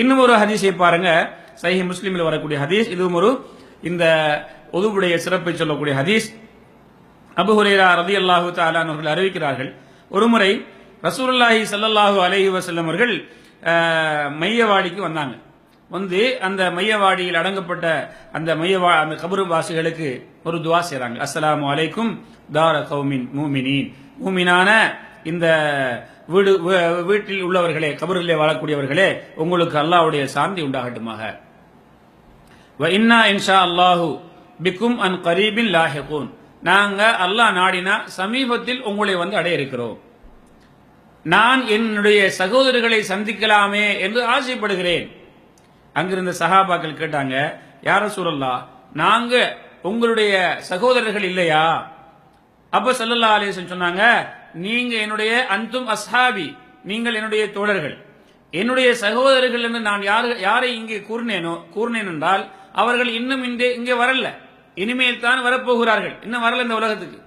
இன்னும் ஒரு ஹதீஸை பாருங்க. சஹி முஸ்லீமில் வரக்கூடிய ஹதீஸ். இதுவும் ஒரு இந்த ஒதுவுடைய சிறப்பை சொல்லக்கூடிய ஹதீஸ். அபு ஹுரேரா ரதி அல்லாஹு அவர்கள் அறிவிக்கிறார்கள். ஒருமுறை ரசூல்லாஹி சல்லாஹூ அலஹி வசல்லம் அவர்கள் மையவாடிக்கு வந்தாங்க. வந்து அந்த மையவாடியில் அடங்கப்பட்ட அந்த மையவா அந்த கபரு வாசிகளுக்கு ஒரு துவா செய்கிறாங்க அஸ்ஸலாமு அலைக்கும் தார கௌமின் மூமினின். மூமினான இந்த வீடு வீட்டில் உள்ளவர்களே கபரிலே வாழக்கூடியவர்களே உங்களுக்கு அல்லாவுடைய சாந்தி உண்டாகட்டுமாக. வ இன்னா இன்ஷா அல்லாஹு பிக்கும் அன் கரீபின் லாஹிகூன். நாங்க அல்லாஹ் நாடினா சமீபத்தில் உங்களை வந்து அடைய இருக்கிறோம். நான் என்னுடைய சகோதரர்களை சந்திக்கலாமே என்று ஆசைப்படுகிறேன். அங்கிருந்த சஹாபாக்கள் கேட்டாங்க யார சூழல்லா நாங்க உங்களுடைய சகோதரர்கள் இல்லையா? அப்ப சல்லல்லா அலிசன் சொன்னாங்க நீங்க என்னுடைய அந்தும் அஸ்ஹாபி நீங்கள் என்னுடைய தோழர்கள். என்னுடைய சகோதரர்கள் என்று நான் யார் யாரை இங்கே கூறினேனோ கூறினேன் என்றால் அவர்கள் இன்னும் இங்கே இங்கே வரல. இனிமேல் தான் வரப்போகிறார்கள். இன்னும் வரல இந்த உலகத்துக்கு.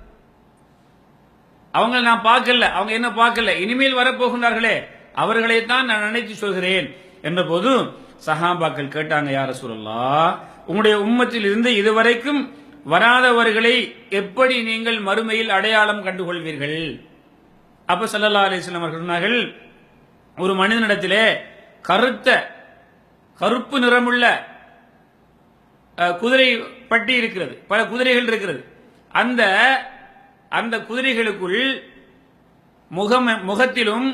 அவங்க நான் பார்க்கல. அவங்க என்ன பார்க்கல? இனிமேல் வரப்போகின்றார்களே. அவர்களைத்தான் நான் நினைத்து சொல்கிறேன் என்ற போது சஹாபாக்கள் கேட்டாங்க யார சொல்லலா உங்களுடைய உம்மத்தில் இருந்து இதுவரைக்கும் வராதவர்களை எப்படி நீங்கள் மறுமையில் அடையாளம் கண்டுகொள்வீர்கள்? அப்ப சல்லா அலிஸ்லாம் அவர்கள் சொன்னார்கள் ஒரு மனிதனிடத்திலே கருத்த கருப்பு நிறமுள்ள குதிரை பட்டி இருக்கிறது. பல குதிரைகள் இருக்கிறது. அந்த அந்த குதிரைகளுக்குள் முகம் முகத்திலும்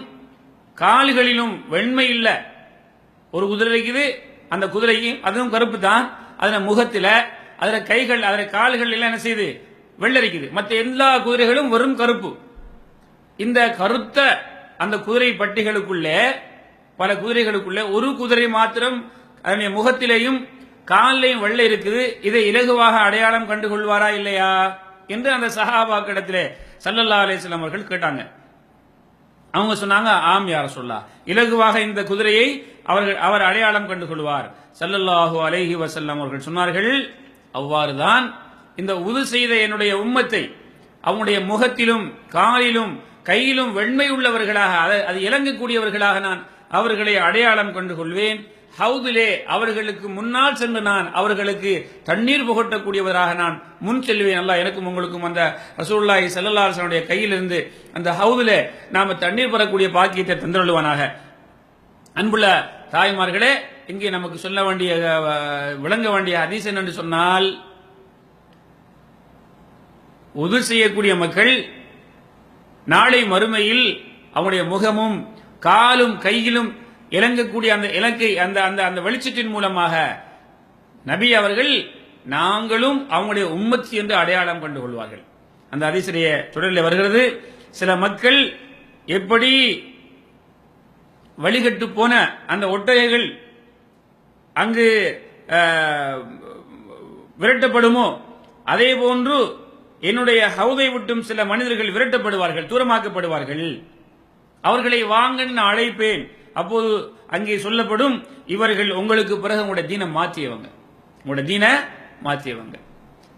கால்களிலும் வெண்மை இல்லை. ஒரு குதிரை இருக்குது அந்த குதிரைக்கு அதுவும் கருப்பு தான் அதில் முகத்தில் அதில் கைகள் அதில் கால்கள் எல்லாம் என்ன செய்யுது? வெள்ளரிக்குது. மற்ற எல்லா குதிரைகளும் வெறும் கருப்பு. இந்த கருத்த அந்த குதிரை பட்டிகளுக்குள்ளே பல குதிரைகளுக்குள்ளே ஒரு குதிரை மாத்திரம் அதனுடைய முகத்திலேயும் காலிலையும் வெள்ளை இருக்குது. இதை இலகுவாக அடையாளம் கண்டு கொள்வாரா இல்லையா? என்று அந்த சஹாபாக்கிடத்திலே சல்லல்லா அலிஸ்லாம் அவர்கள் கேட்டாங்க. அவங்க சொன்னாங்க ஆம் யார சொல்லா இலகுவாக இந்த குதிரையை அவர்கள் அவர் அடையாளம் கண்டு கொள்வார் சல்லல்லாஹு அலைஹி வஸல்லம் அவர்கள் சொன்னார்கள் அவ்வாறுதான் இந்த உது செய்த என்னுடைய உம்மத்தை அவங்களுடைய முகத்திலும் காலிலும் கையிலும் வெண்மை உள்ளவர்களாக அது இறங்கக்கூடியவர்களாக நான் அவர்களை அடையாளம் கண்டு கொள்வேன். ஹவுதிலே அவர்களுக்கு முன்னால் சென்று நான் அவர்களுக்கு தண்ணீர் புகட்டக்கூடியவராக நான் முன் செல்வேன். அல்லாஹ் எனக்கும் உங்களுக்கும் அந்த ரசூல்லாய் செல்லல்லாசனுடைய கையிலிருந்து அந்த ஹவுதிலே நாம தண்ணீர் பெறக்கூடிய பாக்கியத்தை தந்தருள்வானாக. அன்புள்ள தாய்மார்களே இங்கே நமக்கு சொல்ல வேண்டிய விளங்க வேண்டிய அதிசயம் என்று சொன்னால் உது செய்யக்கூடிய மக்கள் நாளை மறுமையில் அவனுடைய முகமும் காலும் கையிலும் இறங்கக்கூடிய அந்த இலக்கை அந்த அந்த அந்த வெளிச்சத்தின் மூலமாக நபி அவர்கள் நாங்களும் அவங்களுடைய உம்மத்தி என்று அடையாளம் கண்டு கொள்வார்கள். அந்த அதிசரிய தொடரில் வருகிறது. சில மக்கள் எப்படி வழிகட்டு போன அந்த ஒட்டகைகள் அங்கு விரட்டப்படுமோ அதே போன்று என்னுடைய ஹவுதை விட்டும் சில மனிதர்கள் விரட்டப்படுவார்கள் தூரமாக்கப்படுவார்கள். அவர்களை வாங்கன்னு நான் அழைப்பேன். அப்போது அங்கே சொல்லப்படும் இவர்கள் உங்களுக்கு பிறகு உங்களுடைய தீனை மாற்றியவங்க. உங்களுடைய தீனை மாற்றியவங்க.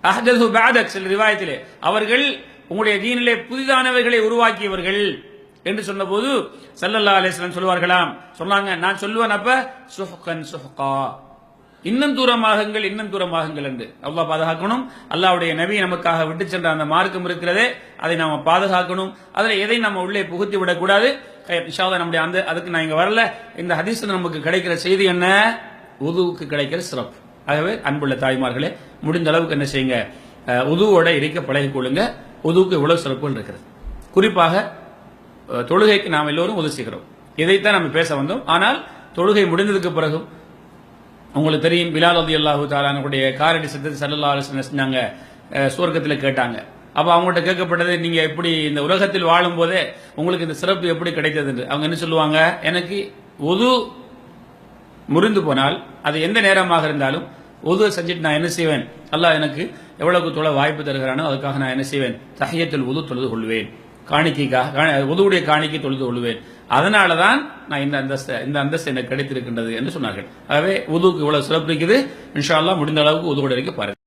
அஹதது பாதக் சில ரிவாயத்திலே. அவர்கள் உங்களுடைய தீனிலே புதிதானவர்களை உருவாக்கியவர்கள் என்று சொன்னபோது சல்லல்லா அலைஹி சொல்லுவார்களாம். சொன்னாங்க நான் சொல்லுவேன் அப்ப சுஹ்கன் சுஹ்கா. இன்னும் தூரமாகுங்கள் இன்னும் தூரமாகுங்கள் என்று அல்லாஹ் பாதுகாக்கணும். அல்லாவுடைய நபி நமக்காக விட்டு சென்ற அந்த மார்க்கம் இருக்கிறதே அதை நாம பாதுகாக்கணும். அதில் எதை நம்ம உள்ளே புகுத்தி விடக்கூடாது? ஹைர், நம்முடைய அந்த அதுக்கு நான் இங்கே வரல. இந்த ஹதீஸ்ல நமக்கு கிடைக்கிற செய்தி என்ன? உதுவுக்கு கிடைக்கிற சிறப்பு. ஆகவே அன்புள்ள தாய்மார்களே முடிந்த அளவுக்கு என்ன செய்யுங்க? உதுவோட இருக்க பழகிக் கொள்ளுங்க. உதுவுக்கு இவ்வளவு சிறப்புகள் இருக்கிறது. குறிப்பாக தொழுகைக்கு நாம் எல்லோரும் உதவி செய்கிறோம். இதைத்தான் நம்ம பேச வந்தோம். ஆனால் தொழுகை முடிந்ததுக்கு பிறகும் உங்களுக்கு தெரியும் பிலால் அதி அல்லாஹு தாலானுடைய காரடி சத்தத்தை சல்லா அலுவலம் செஞ்சாங்க சுவர்க்கத்தில் கேட்டாங்க. அப்போ அவங்கள்ட்ட கேட்கப்பட்டது நீங்கள் எப்படி இந்த உலகத்தில் வாழும் போதே உங்களுக்கு இந்த சிறப்பு எப்படி கிடைத்தது என்று. அவங்க என்ன சொல்லுவாங்க எனக்கு உது முறிந்து போனால் அது எந்த நேரமாக இருந்தாலும் உது செஞ்சுட்டு நான் என்ன செய்வேன்? அல்லாஹ் எனக்கு எவ்வளவு தொலை வாய்ப்பு தருகிறானோ அதுக்காக நான் என்ன செய்வேன்? தஹியத்தில் உது தொழுது கொள்வேன். காணிக்கைக்காக உதுவுடைய காணிக்கை தொழுது கொள்வேன். அதனால தான் நான் இந்த அந்தஸ்து இந்த அந்தஸ்து எனக்கு கிடைத்திருக்கின்றது என்று சொன்னார்கள். ஆகவே உதுவுக்கு இவ்வளவு சிறப்பு இருக்குது. இன்ஷால்லாம் முடிந்த அளவுக்கு உதுவோட வரைக்கும் பாருங்கள்